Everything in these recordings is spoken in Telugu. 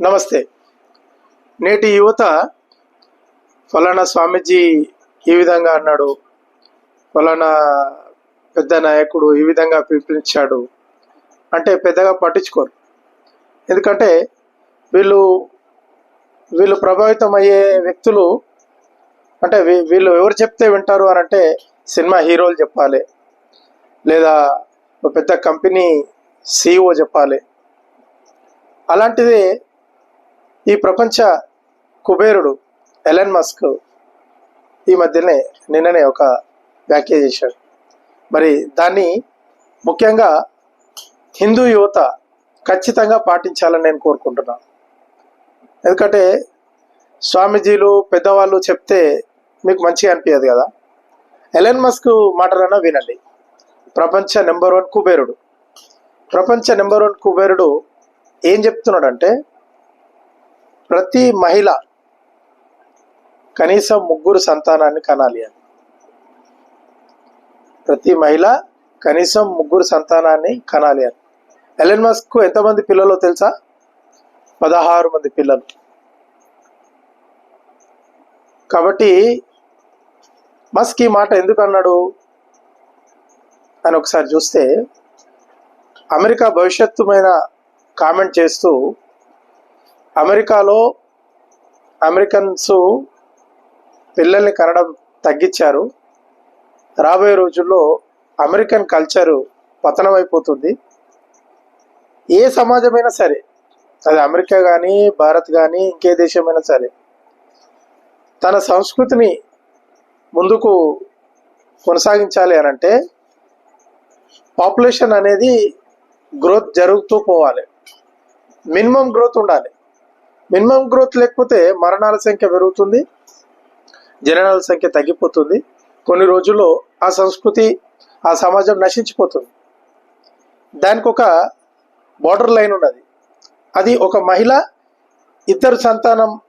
నమస్తే. నేటి యువత ఫలానా స్వామీజీ ఈ విధంగా అన్నాడు ఫలానా పెద్ద నాయకుడు ఈ విధంగా పిలిపించాడు. అంటే పెద్దగా పట్టించుకోరు. ఎందుకంటే వీళ్ళు వీళ్ళు ప్రభావితం అయ్యే వ్యక్తులు అంటే వీ- వీళ్ళు ఎవరు చెప్తే వింటారు అని అంటే సినిమా హీరోలు చెప్పాలి. లేదా ఒక పెద్ద కంపెనీ సిఇఓ చెప్పాలి. అలాంటిది ఈ ప్రపంచ కుబేరుడు ఎలన్ మస్క్ ఈ మధ్యనే నిన్ననే ఒక వ్యాఖ్య చేశాడు. మరి దాన్ని ముఖ్యంగా హిందూ యువత ఖచ్చితంగా పాటించాలని నేను కోరుకుంటున్నాను ఎందుకంటే స్వామీజీలు పెద్దవాళ్ళు చెప్తే మీకు మంచిగా అనిపించదు కదా? ఎలన్ మస్క్ మాటలన్నా వినండి. ప్రపంచ నెంబర్ వన్ కుబేరుడు. ప్రపంచ నెంబర్ వన్ కుబేరుడు ఏం చెప్తున్నాడంటే ప్రతి మహిళ కనీసం ముగ్గురు సంతానాన్ని కనాలి అని. ప్రతి మహిళ కనీసం ముగ్గురు సంతానాన్ని కనాలి అని. ఎలన్ మస్క్ ఎంతమంది పిల్లలు తెలుసా? పదహారు మంది పిల్లలు. కాబట్టి మస్క్ ఈ మాట ఎందుకు అన్నాడు? అని ఒకసారి చూస్తే అమెరికా భవిష్యత్తు మీద కామెంట్ చేస్తూ అమెరికాలో అమెరికన్స్ పిల్లల్ని కనడం తగ్గించారు. రాబోయే రోజుల్లో అమెరికన్ కల్చరు పతనమైపోతుంది. ఏ సమాజమైనా సరే అది అమెరికా కానీ భారత్ కానీ ఇంకే దేశమైనా సరే తన సంస్కృతిని ముందుకు కొనసాగించాలి అని అంటే పాపులేషన్ అనేది గ్రోత్ జరుగుతూ పోవాలి. మినిమం గ్రోత్ ఉండాలి. మినిమం గ్రోత్ లేకపోతే మరణాల సంఖ్య పెరుగుతుంది జననాల సంఖ్య తగ్గిపోతుంది. కొన్ని రోజుల్లో ఆ సంస్కృతి ఆ సమాజం నశించిపోతుంది. దానికి ఒక బార్డర్ లైన్ ఉన్నది. అది ఒక మహిళ ఇద్దరు సంతానం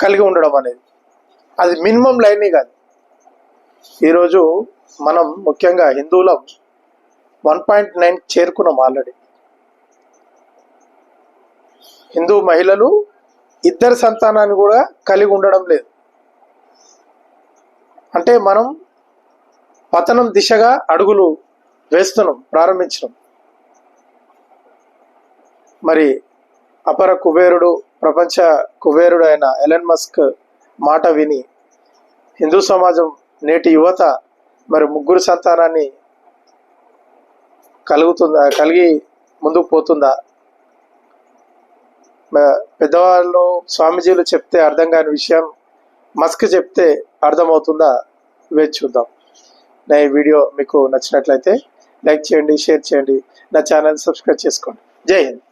కలిగి ఉండడం అనేది. అది మినిమం లైనే కాదు. ఈరోజు మనం ముఖ్యంగా హిందువులం వన్ పాయింట్ నైన్ చేరుకున్నాం ఆల్రెడీ. హిందూ మహిళలు ఇద్దరు సంతానాన్ని కూడా కలిగి ఉండడం లేదు. అంటే మనం పతనం దిశగా అడుగులు వేస్తున్నాం ప్రారంభించినాం. మరి అపర కుబేరుడు ప్రపంచ కుబేరుడు అయిన ఎలన్ మస్క్ మాట విని హిందూ సమాజం నేటి యువత మరి ముగ్గురు సంతానాన్ని కలుగుతుందా కలిగి ముందుకు పోతుందా? పెద్దవాళ్ళు స్వామీజీలు చెప్తే అర్థం కాని విషయం మస్క్ చెప్తే అర్థమవుతుందా? వేచి చూద్దాం. నా ఈ వీడియో మీకు నచ్చినట్లయితే లైక్ చేయండి షేర్ చేయండి. నా ఛానల్ సబ్స్క్రైబ్ చేసుకోండి. జై హింద్.